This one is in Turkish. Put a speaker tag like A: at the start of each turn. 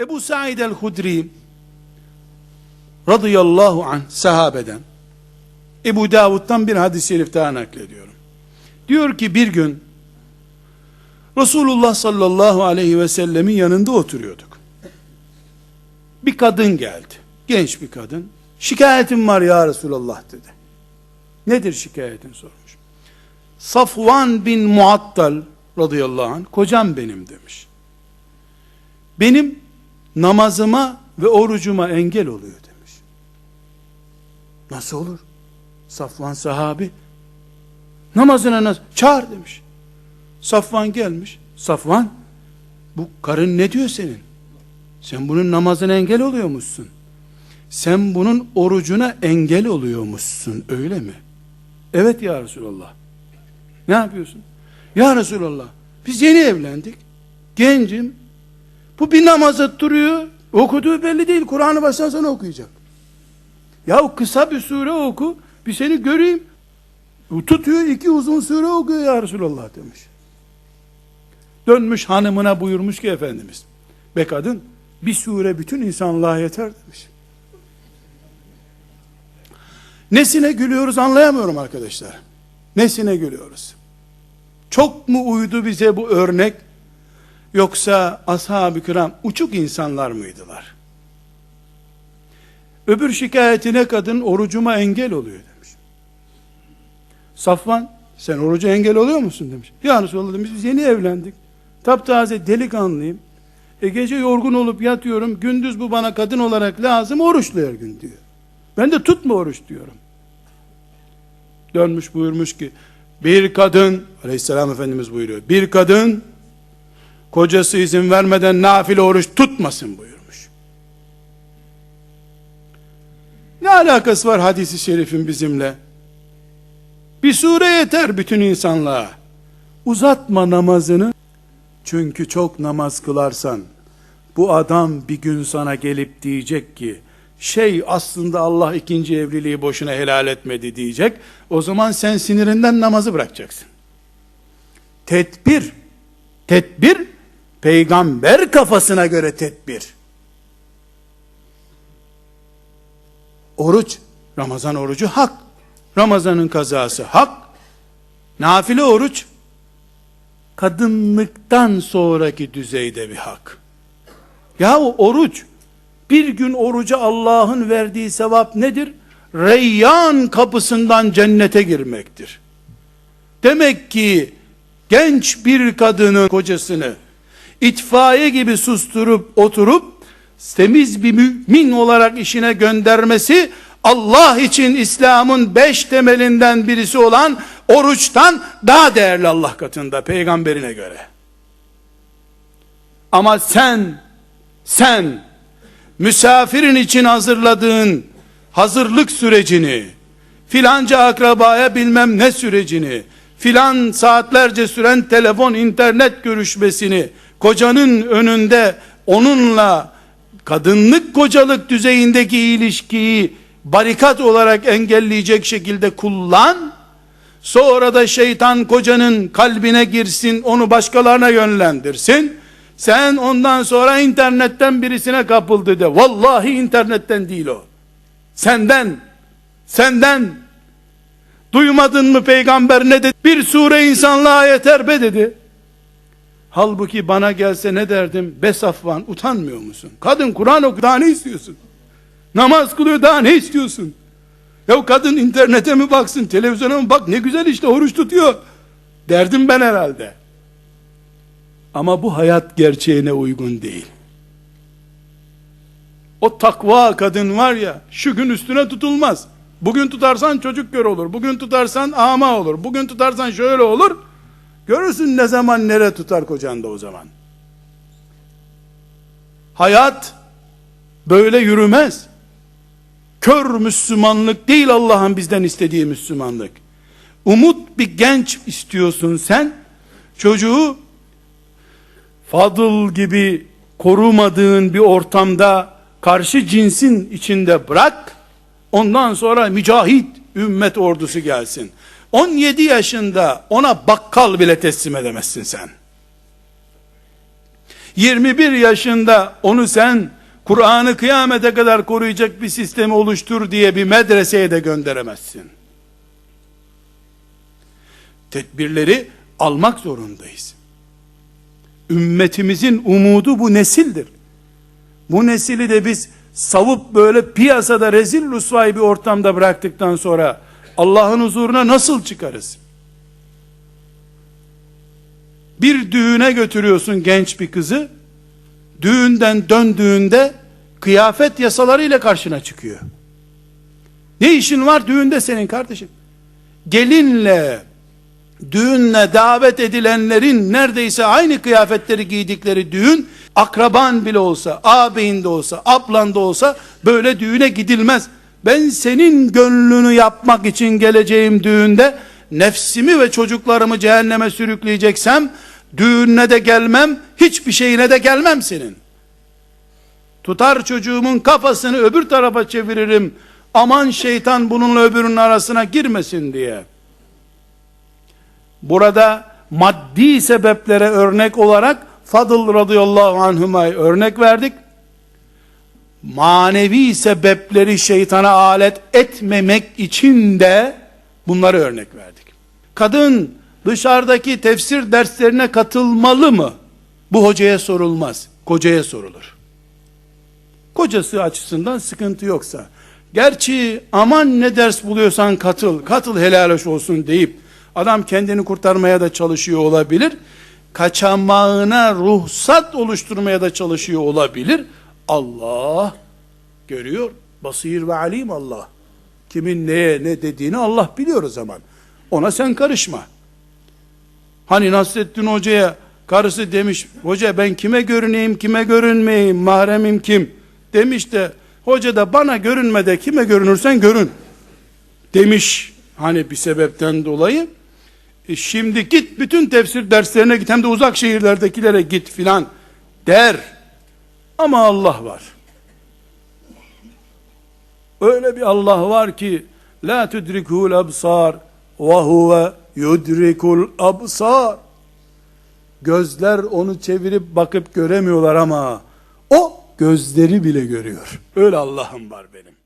A: Ebu Said el-Hudri radıyallahu anh sahabeden Ebu Davud'dan bir hadis-i şerif daha naklediyorum. Diyor ki bir gün Resulullah sallallahu aleyhi ve sellemin yanında oturuyorduk. Bir kadın geldi. Genç bir kadın. Şikayetim var ya Resulallah dedi. Nedir şikayetin sormuş. Safvan bin Muattal radıyallahu anh kocam benim demiş. Benim namazıma ve orucuma engel oluyor demiş. Nasıl olur? Safvan sahabi namazına nasıl? Çağır demiş. Safvan gelmiş. Safvan bu karın ne diyor senin? Sen bunun namazına engel oluyormuşsun. Sen bunun orucuna engel oluyormuşsun öyle mi? Evet ya Resulallah. Ne yapıyorsun? Ya Resulallah biz yeni evlendik. Gencim. Bu bir namaza duruyor. Okuduğu belli değil. Kur'an'ı baştan sona okuyacak. Ya kısa bir sure oku. Bir seni göreyim. Tutuyor iki uzun sure okuyor ya Resulallah demiş. Dönmüş hanımına buyurmuş ki Efendimiz. Be kadın bir sure bütün insanlığa yeter demiş. Nesine gülüyoruz anlayamıyorum arkadaşlar. Nesine gülüyoruz? Çok mu uydu bize bu örnek? Yoksa ashab-ı kiram uçuk insanlar mıydılar? Öbür şikayetine kadın orucuma engel oluyor demiş. Safvan sen oruca engel oluyor musun demiş. Ya Resulallah demiş biz yeni evlendik. Taptaze delikanlıyım. E gece yorgun olup yatıyorum. Gündüz bu bana kadın olarak lazım. Oruçlu her gün diyor. Ben de tutma oruç diyorum. Dönmüş buyurmuş ki bir kadın aleyhisselam efendimiz buyuruyor. Bir kadın kocası izin vermeden nafile oruç tutmasın buyurmuş. Ne alakası var hadisi şerifin bizimle? Bir sure yeter bütün insanlığa. Uzatma namazını. Çünkü çok namaz kılarsan bu adam bir gün sana gelip diyecek ki şey aslında Allah ikinci evliliği boşuna helal etmedi diyecek. O zaman sen sinirinden namazı bırakacaksın. Tedbir, tedbir peygamber kafasına göre tedbir. Oruç, Ramazan orucu hak. Ramazanın kazası hak. Nafile oruç kadınlıktan sonraki düzeyde bir hak. Yahu oruç bir gün oruca Allah'ın verdiği sevap nedir? Reyyan kapısından cennete girmektir. Demek ki genç bir kadının kocasını itfaiye gibi susturup oturup temiz bir mümin olarak işine göndermesi Allah için İslam'ın beş temelinden birisi olan oruçtan daha değerli Allah katında peygamberine göre. Ama sen sen misafirin için hazırladığın hazırlık sürecini, filanca akrabaya bilmem ne sürecini, filan saatlerce süren telefon, internet görüşmesini, kocanın önünde onunla kadınlık kocalık düzeyindeki ilişkiyi barikat olarak engelleyecek şekilde kullan, sonra da şeytan kocanın kalbine girsin, onu başkalarına yönlendirsin, sen ondan sonra internetten birisine kapıldı de. Vallahi internetten değil o. Senden, senden. Duymadın mı peygamber ne dedi? Bir sure insanlığa yeter be dedi. Halbuki bana gelse ne derdim? Be Safvan utanmıyor musun? Kadın Kur'an oku daha ne istiyorsun? Namaz kılıyor daha ne istiyorsun? Ya kadın internete mi baksın, televizyona mı bak ne güzel işte oruç tutuyor. Derdim ben herhalde. Ama bu hayat gerçeğine uygun değil. O takva kadın var ya, şu gün üstüne tutulmaz. Bugün tutarsan çocuk gör olur. Bugün tutarsan ama olur. Bugün tutarsan şöyle olur. Görürsün ne zaman nere tutar kocan da o zaman. Hayat böyle yürümez. Kör Müslümanlık değil Allah'ın bizden istediği Müslümanlık. Umut bir genç istiyorsun sen. Çocuğu fadıl gibi korumadığın bir ortamda karşı cinsin içinde bırak. Ondan sonra mücahit ümmet ordusu gelsin. 17 yaşında ona bakkal bile teslim edemezsin sen. 21 yaşında onu sen Kur'an'ı kıyamete kadar koruyacak bir sistemi oluştur diye bir medreseye de gönderemezsin. Tedbirleri almak zorundayız. Ümmetimizin umudu bu nesildir. Bu nesili de biz savup böyle piyasada rezil rüsvay bir ortamda bıraktıktan sonra Allah'ın huzuruna nasıl çıkarız? Bir düğüne götürüyorsun genç bir kızı, düğünden döndüğünde kıyafet yasalarıyla karşına çıkıyor. Ne işin var düğünde senin kardeşim? Gelinle, düğünle davet edilenlerin neredeyse aynı kıyafetleri giydikleri düğün, akraban bile olsa, ağabeyin de olsa, ablan da olsa böyle düğüne gidilmez. Ben senin gönlünü yapmak için geleceğim düğünde, nefsimi ve çocuklarımı cehenneme sürükleyeceksem, düğününe de gelmem, hiçbir şeyine de gelmem senin. Tutar çocuğumun kafasını öbür tarafa çeviririm, aman şeytan bununla öbürünün arasına girmesin diye. Burada maddi sebeplere örnek olarak Fadıl radıyallahu anhuma'yı örnek verdik. Manevi sebepleri şeytana alet etmemek için de bunları örnek verdik. Kadın dışarıdaki tefsir derslerine katılmalı mı? Bu hocaya sorulmaz. Kocaya sorulur. Kocası açısından sıkıntı yoksa. Gerçi aman ne ders buluyorsan katıl, katıl helal hoş olsun deyip adam kendini kurtarmaya da çalışıyor olabilir. Kaçamağına ruhsat oluşturmaya da çalışıyor olabilir. Allah görüyor. Basir ve alim Allah. Kimin neye ne dediğini Allah biliyor o zaman. Ona sen karışma. Hani Nasrettin Hoca'ya karısı demiş, hoca ben kime görüneyim, kime görünmeyeyim, mahremim kim? Demiş de, hoca da bana görünme de kime görünürsen görün. Demiş, hani bir sebepten dolayı. E şimdi git bütün tefsir derslerine git, hem de uzak şehirlerdekilere git filan der. Ama Allah var. Öyle bir Allah var ki, la tudrikul absar ve huve yudrikul absar. Gözler onu çevirip bakıp göremiyorlar ama o gözleri bile görüyor. Öyle Allah'ım var benim.